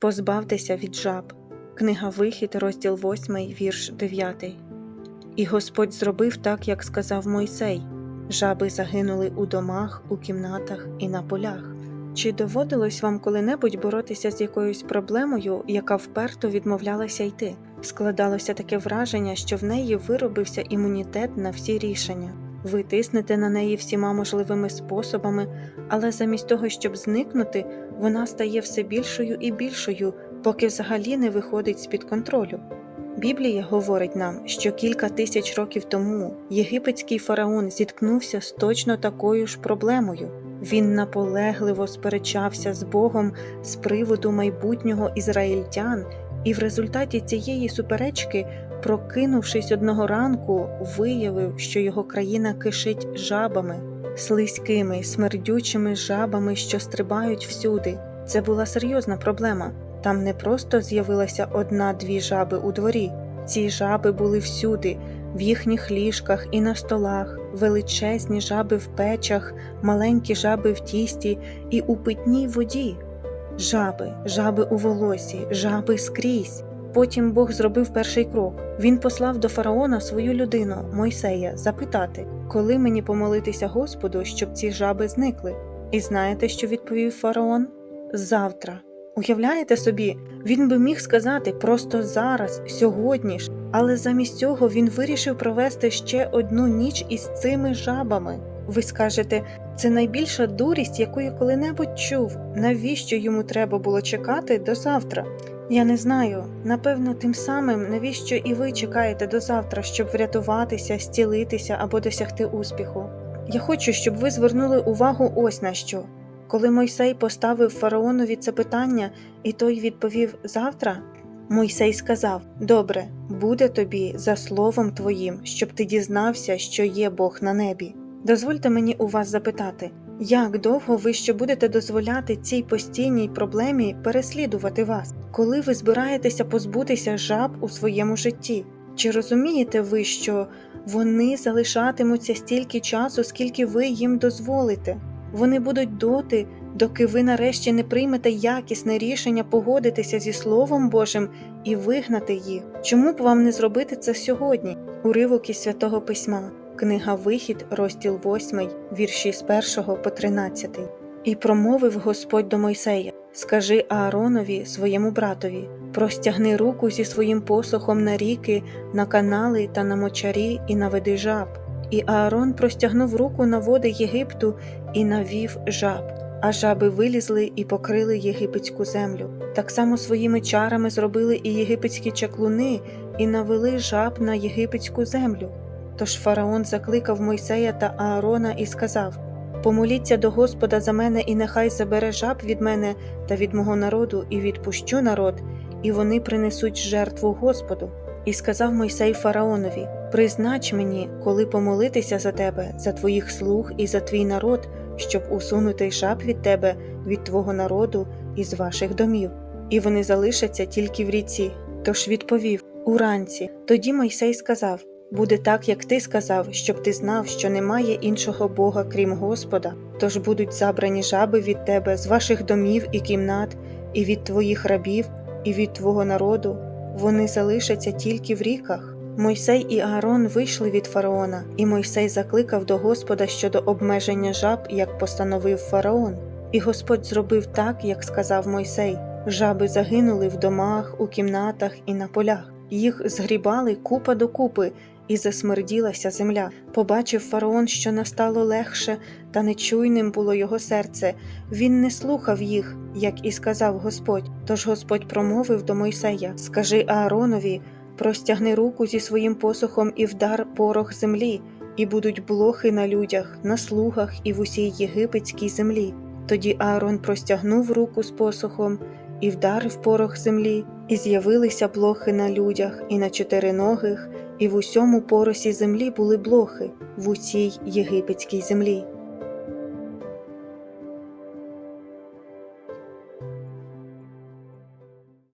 Позбавтеся від жаб. Книга Вихід, розділ 8, вірш 9. І Господь зробив так, як сказав Мойсей. Жаби загинули у домах, у кімнатах і на полях. Чи доводилось вам коли-небудь боротися з якоюсь проблемою, яка вперто відмовлялася йти? Складалося таке враження, що в неї виробився імунітет на всі рішення. Ви тиснете на неї всіма можливими способами, але замість того, щоб зникнути, вона стає все більшою і більшою, поки взагалі не виходить з-під контролю. Біблія говорить нам, що кілька тисяч років тому єгипетський фараон зіткнувся з точно такою ж проблемою. Він наполегливо сперечався з Богом з приводу майбутнього ізраїльтян, і в результаті цієї суперечки, прокинувшись одного ранку, виявив, що його країна кишить жабами, слизькими, смердючими жабами, що стрибають всюди. Це була серйозна проблема. Там не просто з'явилася одна-дві жаби у дворі. Ці жаби були всюди, в їхніх ліжках і на столах, величезні жаби в печах, маленькі жаби в тісті і у питній воді. Жаби, жаби у волосі, жаби скрізь. Потім Бог зробив перший крок. Він послав до фараона свою людину, Мойсея, запитати, коли мені помолитися Господу, щоб ці жаби зникли. І знаєте, що відповів фараон? Завтра. Уявляєте собі, він би міг сказати просто зараз, сьогодні ж, але замість цього він вирішив провести ще одну ніч із цими жабами. Ви скажете, це найбільша дурість, яку я коли-небудь чув. Навіщо йому треба було чекати до завтра? Я не знаю. Напевно, тим самим, навіщо і ви чекаєте до завтра, щоб врятуватися, зцілитися або досягти успіху. Я хочу, щоб ви звернули увагу ось на що. Коли Мойсей поставив фараонові це питання, і той відповів завтра, Мойсей сказав: Добре, буде тобі за словом твоїм, щоб ти дізнався, що є Бог на небі. Дозвольте мені у вас запитати, як довго ви ще будете дозволяти цій постійній проблемі переслідувати вас, коли ви збираєтеся позбутися жаб у своєму житті? Чи розумієте ви, що вони залишатимуться стільки часу, скільки ви їм дозволите? Вони будуть доти, доки ви нарешті не приймете якісне рішення погодитися зі Словом Божим і вигнати їх. Чому б вам не зробити це сьогодні? Уривок із святого письма, книга Вихід, розділ 8, вірші з 1 по 13. І промовив Господь до Мойсея: Скажи Ааронові, своєму братові, простягни руку зі своїм посохом на ріки, на канали та на мочарі і наведи жаб. І Аарон простягнув руку на води Єгипту і навів жаб, а жаби вилізли і покрили єгипетську землю. Так само своїми чарами зробили і єгипетські чаклуни, і навели жаб на єгипетську землю. Тож фараон закликав Мойсея та Аарона і сказав: Помоліться до Господа за мене, і нехай забере жаб від мене та від мого народу, і відпущу народ, і вони принесуть жертву Господу. І сказав Мойсей фараонові: Признач мені, коли помолитися за тебе, за твоїх слуг і за твій народ, щоб усунути жаб від тебе, від твого народу і з ваших домів. І вони залишаться тільки в ріці. Тож відповів уранці. Тоді Мойсей сказав: Буде так, як ти сказав, щоб ти знав, що немає іншого Бога, крім Господа. Тож будуть забрані жаби від тебе з ваших домів і кімнат, і від твоїх рабів, і від твого народу. Вони залишаться тільки в ріках. Мойсей і Аарон вийшли від фараона, і Мойсей закликав до Господа щодо обмеження жаб, як постановив фараон. І Господь зробив так, як сказав Мойсей. Жаби загинули в домах, у кімнатах і на полях. Їх згрібали купа до купи, і засмерділася земля. Побачив фараон, що настало легше, та нечуйним було його серце. Він не слухав їх, як і сказав Господь. Тож Господь промовив до Мойсея: Скажи Ааронові, простягни руку зі своїм посохом і вдар порох землі, і будуть блохи на людях, на слугах і в усій єгипетській землі. Тоді Аарон простягнув руку з посохом і вдарив порох землі, і з'явилися блохи на людях, і на чотириногих, і в усьому поросі землі були блохи в усій єгипетській землі.